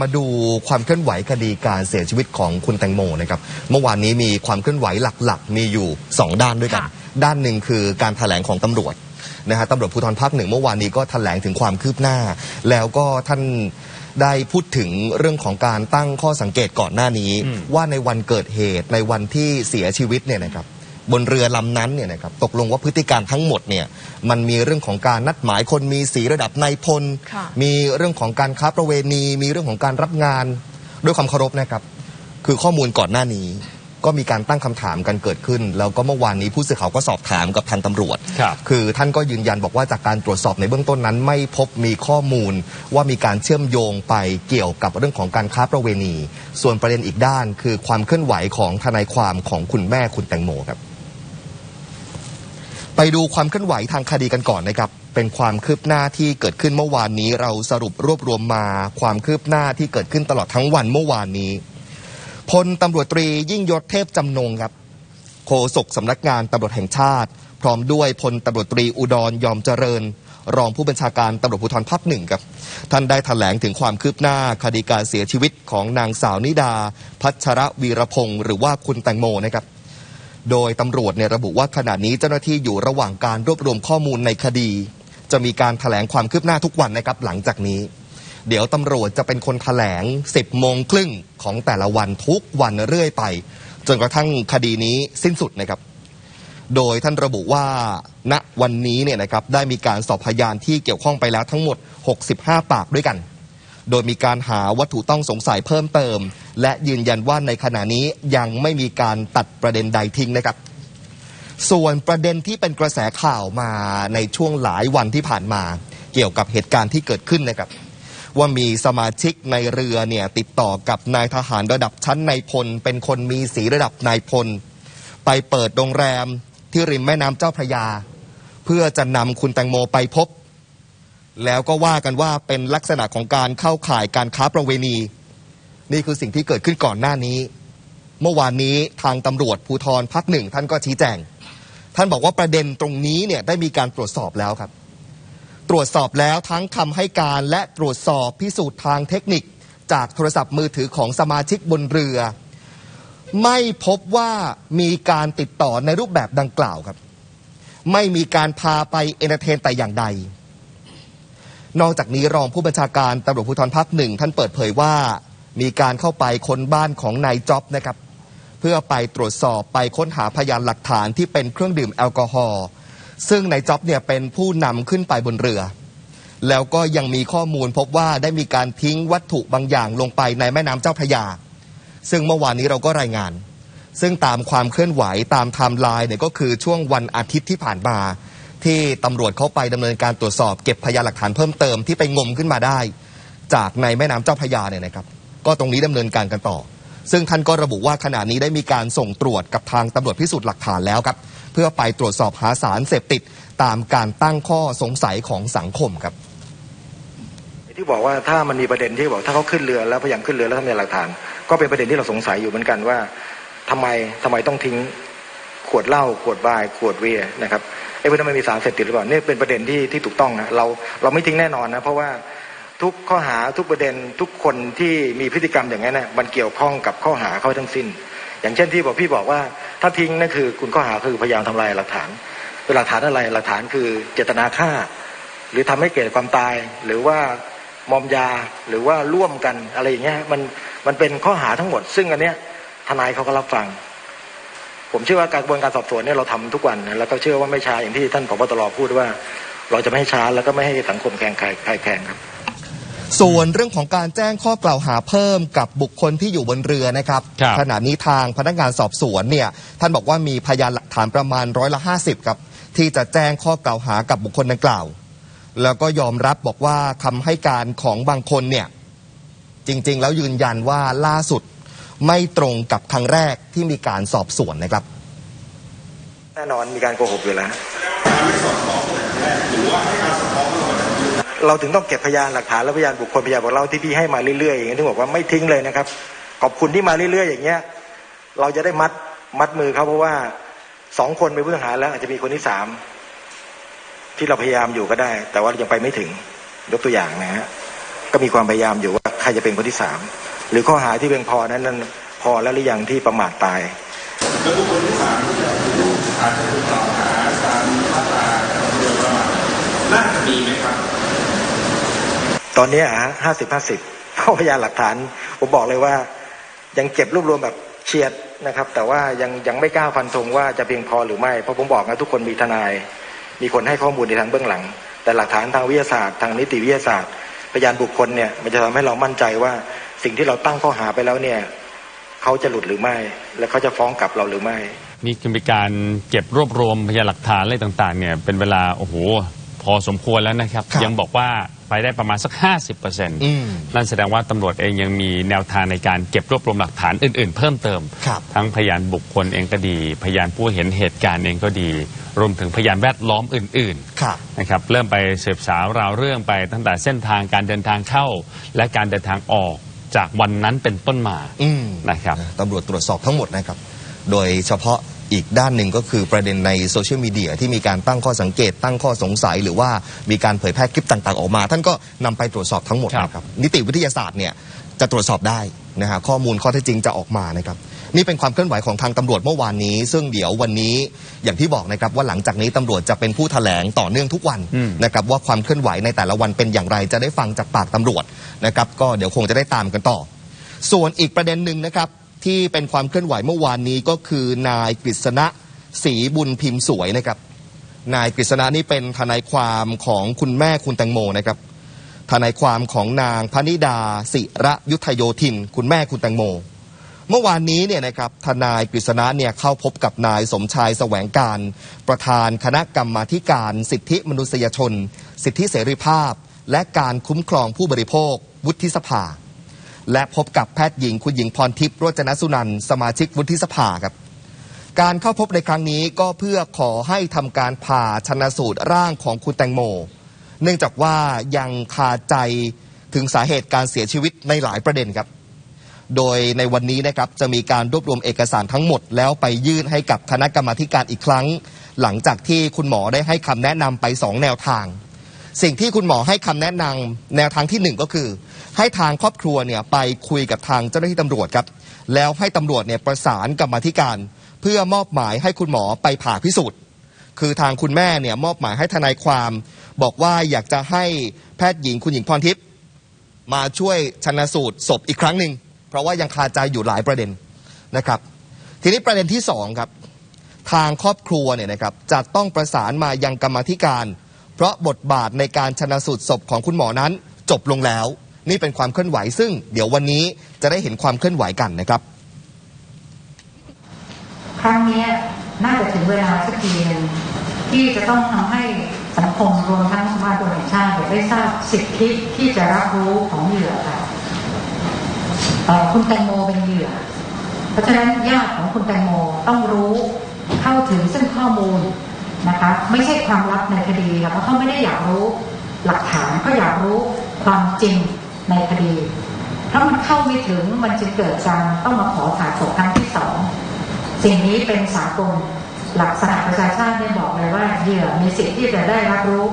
มาดูความเคลื่อนไหวคดีการเสียชีวิตของคุณแตงโมนะครับ เมื่อวานนี้มีความเคลื่อนไหวหลักๆ มีอยู่ 2 ด้านด้วยกันค่ะด้านหนึ่งคือการถแถลงของตำรวจนะฮะตำรวจภูธรภาคหนึ่งเมื่อวานนี้ก็ถแถลงถึงความคืบหน้า แล้วก็ท่านได้พูดถึงเรื่องของการตั้งข้อสังเกตก่อนหน้านี้ ว่าในวันเกิดเหตุในวันที่เสียชีวิตเนี่ยนะครับ บนเรือลำนั้นเนี่ยนะครับตกลงว่าพฤติการทั้งหมดเนี่ยมันมีเรื่องของการนัดหมายคนมีสีระดับนายพล ค่ะ มีเรื่องของการค้าประเวณี มีเรื่องของการรับงาน ด้วยความเคารพนะครับ คือข้อมูลก่อนหน้านี้ ก็มีการตั้งคำถามกันเกิดขึ้น แล้วก็เมื่อวานนี้ผู้สื่อข่าวก็สอบถามกับทางตำรวจ ครับ คือท่านก็ยืนยันบอกว่าจากการตรวจสอบในเบื้องต้นนั้น ไม่พบมีข้อมูลว่ามีการเชื่อมโยงไปเกี่ยวกับเรื่องของการค้าประเวณี ส่วนประเด็นอีกด้านคือความเคลื่อนไหวของทนายความของคุณแม่คุณแตงโมครับ ไปดูความเคลื่อนไหวทางคดีกันก่อนนะครับ เป็นความคืบหน้าที่เกิดขึ้นเมื่อวานนี้ เราสรุปรวบรวมมาความคืบหน้าที่เกิดขึ้นตลอดทั้งวันเมื่อวานนี้พลตำรวจตรียิ่งยศเทพจำนงครับ โฆษกสำนักงานตำรวจแห่งชาติ พร้อมด้วยพลตำรวจตรีอุดรยอมเจริญ รองผู้บัญชาการตำรวจภูธรภาคหนึ่งครับ ท่านได้แถลงถึงความคืบหน้าคดีการเสียชีวิตของนางสาวนิดา พัชระวีรพงศ์หรือว่าคุณแตงโมนะครับ โดยตำรวจเนี่ยระบุว่าขณะนี้เจ้าหน้าที่อยู่ระหว่างการรวบรวมข้อมูลในคดี จะมีการแถลงความคืบหน้าทุกวันนะครับหลังจากนี้ เดี๋ยวตำรวจจะเป็นคนแถลง 10โมงครึ่งของแต่ละวันทุกวันเรื่อยไป จนกระทั่งคดีนี้สิ้นสุดนะครับ โดยท่านระบุว่า ณวันนี้เนี่ยนะครับได้มีการสอบพยานที่เกี่ยวข้องไปแล้วทั้งหมด 65 ปากด้วยกัน โดยมีการหาวัตถุต้องสงสัยเพิ่มเติม และยืนยันว่าในขณะนี้ยังไม่มีการตัดประเด็นใดทิ้งนะครับส่วนประเด็นที่เป็นกระแสข่าวมาในช่วงหลายวันที่ผ่านมา เกี่ยวกับเหตุการณ์ที่เกิดขึ้นนะครับ ว่ามีสมาชิกในเรือเนี่ยติดต่อกับนายทหารระดับชั้นนายพล เป็นคนมีสีระดับนายพล ไปเปิดโรงแรมที่ริมแม่น้ำเจ้าพระยา เพื่อจะนำคุณแตงโมไปพบ แล้วก็ว่ากันว่าเป็นลักษณะของการเข้าข่ายการค้าประเวณี นี่คือสิ่งที่เกิดขึ้นก่อนหน้านี้ เมื่อวานนี้ทางตำรวจภูธรภาคหนึ่งท่านก็ชี้แจง ท่านบอกว่าประเด็นตรงนี้เนี่ยได้มีการตรวจสอบแล้วครับ ตรวจสอบแล้วทั้งคำให้การและตรวจสอบพิสูจน์ทางเทคนิค จากโทรศัพท์มือถือของสมาชิกบนเรือ ไม่พบว่ามีการติดต่อในรูปแบบดังกล่าวครับ ไม่มีการพาไปเอนเตอร์เทนแต่อย่างใด นอกจากนี้รองผู้บัญชาการตำรวจภูธรภาคหนึ่งท่านเปิดเผยว่า มีการเข้าไปค้นบ้านของนายจ็อบนะครับ เพื่อไปตรวจสอบไปค้นหาพยานหลักฐานที่เป็นเครื่องดื่มแอลกอฮอล์ซึ่งนายจ็อบเนี่ยเป็นผู้นำขึ้นไปบนเรือ แล้วก็ยังมีข้อมูลพบว่าได้มีการทิ้งวัตถุบางอย่างลงไปในแม่น้ำเจ้าพระยา ซึ่งเมื่อวานนี้เราก็รายงาน ซึ่งตามความเคลื่อนไหวตามไทม์ไลน์เนี่ยก็คือช่วงวันอาทิตย์ที่ผ่านมา ที่ตำรวจเข้าไปดำเนินการตรวจสอบเก็บพยานหลักฐานเพิ่มเติมที่ไปงมขึ้นมาได้ จากในแม่น้ำเจ้าพระยาเนี่ยนะครับ ก็ตรงนี้ดำเนินการกันต่อ ซึ่งท่านก็ระบุว่าขณะนี้ได้มีการส่งตรวจกับทางตำรวจพิสูจน์หลักฐานแล้วครับเพื่อไปตรวจสอบหาสารเสพติดตามการตั้งข้อสงสัยของสังคมครับที่บอกว่าถ้ามันมีประเด็นที่บอกถ้าเขาขึ้นเรือแล้วพยายามขึ้นเรือแล้วทำพยานหลักฐาน ก็เป็นประเด็นที่เราสงสัยอยู่เหมือนกันว่าทำไมทำไมต้องทิ้งขวดเหล้าขวดไวน์ขวดเบียนะครับ พวกนั้นมันมีสารเสพติดหรือเปล่านี่เป็นประเด็นที่ที่ถูกต้องนะเราเราไม่ทิ้งแน่นอนนะเพราะว่าทุกข้อหาทุกประเด็นทุกคนที่มีพฤติกรรมอย่างนั้นนะมันเกี่ยวข้องกับข้อหาเขาทั้งสิ้น อย่างเช่นที่บอกพี่บอกว่าถ้าทิ้งนั่นคือคุณข้อหาคือพยายามทำลายหลักฐานเป็นหลักฐานอะไรหลักฐานคือเจตนาฆ่า หรือทำให้เกิดความตายหรือว่ามอมยาหรือว่าร่วมกันอะไรอย่างเงี้ยมันมันเป็นข้อหาทั้งหมด ซึ่งอันเนี้ยทนายเขาก็รับฟัง ผมเชื่อว่าการกระบวนการสอบสวนเนี่ยเราทำทุกวันนะแล้วก็เชื่อว่าไม่ช้าอย่างที่ท่านผบตรพูดว่า เราจะไม่ให้ช้าแล้วก็ไม่ให้สังคมแข่งใครใครแข่งครับส่วนเรื่องของการแจ้งข้อกล่าวหาเพิ่มกับบุคคลที่อยู่บนเรือนะครับครับขณะนี้ทางพนักงานสอบสวนเนี่ยท่านบอกว่ามีพยานหลักฐานประมาณร้อยละห้าสิบครับที่จะแจ้งข้อกล่าวหากับบุคคลดังกล่าว แล้วก็ยอมรับบอกว่าคำให้การของบางคนเนี่ยจริง ๆ แล้วยืนยันว่าล่าสุด ไม่ตรงกับครั้งแรกที่มีการสอบสวนนะครับ แน่นอนมีการโกหกอยู่แล้วเราถึงต้องเก็บพยานหลักฐานและพยานบุคคลพยานบอกเล่าที่พี่ให้มาเรื่อยๆอย่างนี้ถึงบอกว่าไม่ทิ้งเลยนะครับ ขอบคุณที่มาเรื่อยๆ อย่างเงี้ย เราจะได้มัดมัดมือเขาเพราะว่าสองคนเป็นผู้ต้องหาแล้วอาจจะมีคนที่สามที่เราพยายามอยู่ก็ได้ แต่ว่ายังไปไม่ถึงยกตัวอย่างนะฮะก็มีความพยายามอยู่ว่าใครจะเป็นคนที่สาม หรือข้อหาที่เพียงพอนั้นนั้นพอแล้วหรือยังที่ประมาทตายแล้วบุคคลที่สามที่จะถูกอาจจะถูกกล่าวหาตามมาตราเรือประมาทน่าจะมีไหมครับ ตอนนี้ห้าสิบห้าสิบเพราะพยานหลักฐานผมบอกเลยว่า ยังเก็บรวบรวมแบบเฉียดนะครับ แต่ว่ายังยังไม่กล้าฟันธงว่าจะเพียงพอหรือไม่เพราะผมบอกนะทุกคนมีทนาย มีคนให้ข้อมูลในทางเบื้องหลัง แต่หลักฐานทางวิทยาศาสตร์ ทางนิติวิทยาศาสตร์พยานบุคคลเนี่ยมันจะทำให้เรามั่นใจว่า สิ่งที่เราตั้งข้อหาไปแล้วเนี่ยเขาจะหลุดหรือไม่ และเขาจะฟ้องกลับเราหรือไม่ นี่คือมีการเก็บรวบรวมพยานหลักฐานอะไรต่างๆเนี่ยเป็นเวลาโอ้โหพอสมควรแล้วนะครับครับยังบอกว่าไปได้ประมาณสัก 50%อืมนั่นแสดงว่าตำรวจเองยังมีแนวทางในการเก็บรวบรวมหลักฐานอื่น ๆ เพิ่มเติมครับทั้งพยานบุคคลเองก็ดี พยานผู้เห็นเหตุการณ์เองก็ดี รวมถึงพยานแวดล้อมอื่นๆครับนะครับ เริ่มไปสืบสาวราวเรื่องไปตั้งแต่เส้นทางการเดินทางเข้า และการเดินทางออก จากวันนั้นเป็นต้นมาอืมนะครับตำรวจตรวจสอบทั้งหมดนะครับ โดยเฉพาะอีกด้านหนึ่งก็คือประเด็นในโซเชียลมีเดียที่มีการตั้งข้อสังเกต ตั้งข้อสงสัย หรือว่ามีการเผยแพร่คลิปต่าง ๆ ออกมา ท่านก็นำไปตรวจสอบทั้งหมดครับนะครับนิติวิทยาศาสตร์เนี่ยจะตรวจสอบได้นะฮะข้อมูลข้อเท็จจริงจะออกมานะครับ นี่เป็นความเคลื่อนไหวของทางตำรวจเมื่อวานนี้ ซึ่งเดี๋ยววันนี้อย่างที่บอกนะครับว่าหลังจากนี้ตำรวจจะเป็นผู้แถลงต่อเนื่องทุกวันนะครับว่าความเคลื่อนไหวในแต่ละวันเป็นอย่างไรจะได้ฟังจากปากตำรวจนะครับก็เดี๋ยวคงจะได้ตามกันต่อ ส่วนอีกประเด็นหนึ่งนะครับที่เป็นความเคลื่อนไหวเมื่อวานนี้ก็คือนายกฤษณะศรีบุญพิมพ์สวยนะครับ นายกฤษณะนี่เป็นทนายความของคุณแม่คุณแตงโมนะครับทนายความของนางพนิดาศิระยุทธโยธิน คุณแม่คุณแตงโม เมื่อวานนี้เนี่ยนะครับทนายกฤษณะเนี่ยเข้าพบกับนายสมชายแสวงการ ประธานคณะกรรมาธิการสิทธิมนุษยชน สิทธิเสรีภาพ และการคุ้มครองผู้บริโภค วุฒิสภา และพบกับแพทย์หญิงคุณหญิงพรทิพย์โรจนสุนันสมาชิกวุฒิสภาครับการเข้าพบในครั้งนี้ก็เพื่อขอให้ทำการผ่าชนสูตรร่างของคุณแตงโม เนื่องจากว่ายังคาใจถึงสาเหตุการเสียชีวิตในหลายประเด็นครับ โดยในวันนี้นะครับจะมีการรวบรวมเอกสารทั้งหมด แล้วไปยื่นให้กับคณะกรรมาการอีกครั้ง หลังจากที่คุณหมอได้ให้คำแนะนำไปสองแนวทาง สิ่งที่คุณหมอให้คำแนะนำแนวทางที่หนึ่งก็คือ ให้ทางครอบครัวเนี่ยไปคุยกับทางเจ้าหน้าที่ตำรวจครับแล้วให้ตำรวจเนี่ยประสานกรรมาธิการ เพื่อมอบหมายให้คุณหมอไปผ่าพิสูจน์คือทางคุณแม่เนี่ยมอบหมายให้ทนายความ บอกว่าอยากจะให้แพทย์หญิงคุณหญิงพรทิพย์มาช่วยชนะสูตรศพอีกครั้งหนึ่ง ราะว่ายังคาใจอยู่หลายประเด็นนะครับ ทีนี้ประเด็นที่สองครับทางครอบครัวเนี่ยนะครับจะต้องประสานมายังกรรมธิการ เพราะบทบาทในการชนะสูตรศพของคุณหมอนั้น จบลงแล้ว นี่เป็นความเคลื่อนไหวซึ่ง เดี๋ยววันนี้จะได้เห็นความเคลื่อนไหวกันนะครับ ครั้งนี้น่าจะถึงเวลาสักทีหนึ่งที่จะต้องทำให้สังคมรวมทั้งสมาคมแห่งชาติได้ทราบสิทธิที่จะรับรู้ของเหยื่อค่ะ คุณแตงโมเป็นเหยื่อ เพราะฉะนั้นญาติของคุณแตงโมต้องรู้เข้าถึงซึ่งข้อมูลนะคะไม่ใช่ความลับในคดีค่ะเพราะเขาไม่ได้อยากรู้หลักฐานเขาอยากรู้ความจริงในคดีถ้ามันเข้าไม่ถึงมันจะเกิดการต้องมาขอผ่าศพครั้งที่สองสิ่งนี้เป็นสากลหลักสหประชาชาติได้บอกเลยว่าเหยื่อมีสิทธิ์ที่จะได้รับรู้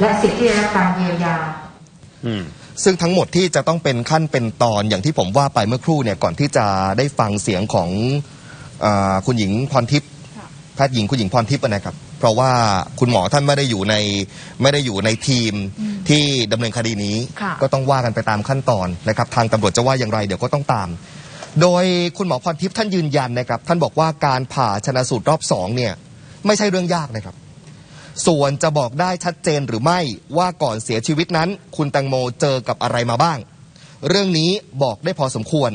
และสิทธิ์ที่จะรับการเยียวยา อืม ซึ่งทั้งหมดที่จะต้องเป็นขั้นเป็นตอนอย่างที่ผมว่าไปเมื่อครู่เนี่ยก่อนที่จะได้ฟังเสียงของอาคุณหญิงพรทิพย์แพทย์หญิงคุณหญิงพรทิพย์นะครับ เพราะว่าคุณหมอท่านไม่ได้อยู่ในไม่ได้อยู่ในทีมที่ดำเนินคดีนี้ ค่ะ ก็ต้องว่ากันไปตามขั้นตอนนะครับ ทางตำรวจจะว่าอย่างไรเดี๋ยวก็ต้องตาม โดยคุณหมอพรทิพย์ท่านยืนยันนะครับ ท่านบอกว่าการผ่าชนะสูตรรอบสองเนี่ยไม่ใช่เรื่องยากนะครับ ส่วนจะบอกได้ชัดเจนหรือไม่ว่าก่อนเสียชีวิตนั้น คุณแตงโมเจอกับอะไรมาบ้าง เรื่องนี้บอกได้พอสมควร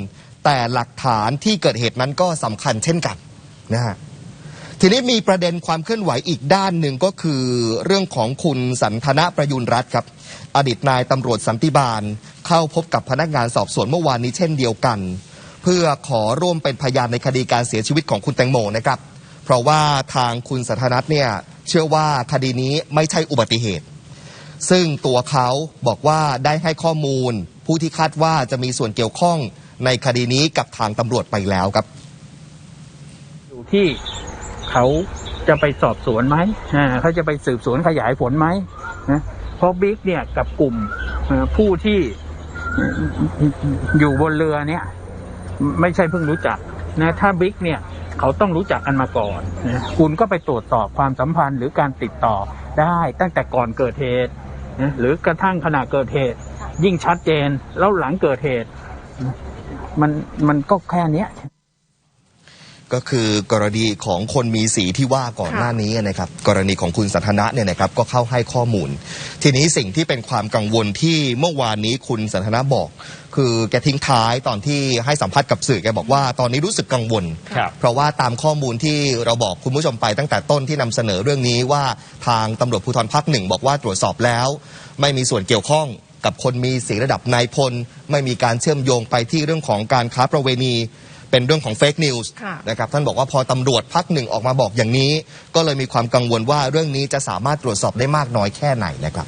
แต่หลักฐานที่เกิดเหตุนั้นก็สำคัญเช่นกันนะฮะทีนี้มีประเด็นความเคลื่อนไหวอีกด้านหนึ่งก็คือเรื่องของคุณสันทนะประยุนรัตน์ครับ อดีตนายตำรวจสันติบาล เข้าพบกับพนักงานสอบสวนเมื่อวานนี้เช่นเดียวกัน เพื่อขอร่วมเป็นพยานในคดีการเสียชีวิตของคุณแตงโมนะครับ เพราะว่าทางคุณสันทนัทเนี่ย เชื่อว่าคดีนี้ไม่ใช่อุบัติเหตุ ซึ่งตัวเขาบอกว่าได้ให้ข้อมูล ผู้ที่คาดว่าจะมีส่วนเกี่ยวข้องในคดีนี้กับทางตำรวจไปแล้วครับ อยู่ที่เขาจะไปสอบสวนไหมอ่าเขาจะไปสืบสวนขยายผลไหมนะเพราะบิ๊กเนี่ยกับกลุ่มเอ่อผู้ที่อยู่บนเรือเนี่ย ไม่ใช่เพิ่งรู้จักนะถ้าบิ๊กเนี่ย เขาต้องรู้จักกันมาก่อนนะคุณก็ไปตรวจสอบความสัมพันธ์หรือการติดต่อได้ตั้งแต่ก่อนเกิดเหตุนะหรือกระทั่งขณะเกิดเหตุ ยิ่งชัดเจนแล้วหลังเกิดเหตุ มันมันก็แค่เนี้ย ก็คือกรณีของคนมีสีที่ว่าก่อนหน้านี้นะครับ กรณีของคุณสันทนะเนี่ยนะครับก็เข้าให้ข้อมูล ทีนี้สิ่งที่เป็นความกังวลที่เมื่อวานนี้คุณสันทนะบอก คือแกทิ้งท้ายตอนที่ให้สัมภาษณ์กับสื่อแกบอกว่าตอนนี้รู้สึกกังวลครับเพราะว่าตามข้อมูลที่เราบอกคุณผู้ชมไปตั้งแต่ต้นที่นำเสนอเรื่องนี้ว่าทางตำรวจภูธรภาคหนึ่งบอกว่าตรวจสอบแล้ว ไม่มีส่วนเกี่ยวข้องกับคนมีสีระดับนายพล ไม่มีการเชื่อมโยงไปที่เรื่องของการค้าประเวณี เป็นเรื่องของเฟกนิวส์ค่ะ นะครับท่านบอกว่าพอตำรวจภาคหนึ่งออกมาบอกอย่างนี้ ก็เลยมีความกังวลว่าเรื่องนี้จะสามารถตรวจสอบได้มากน้อยแค่ไหนนะครับ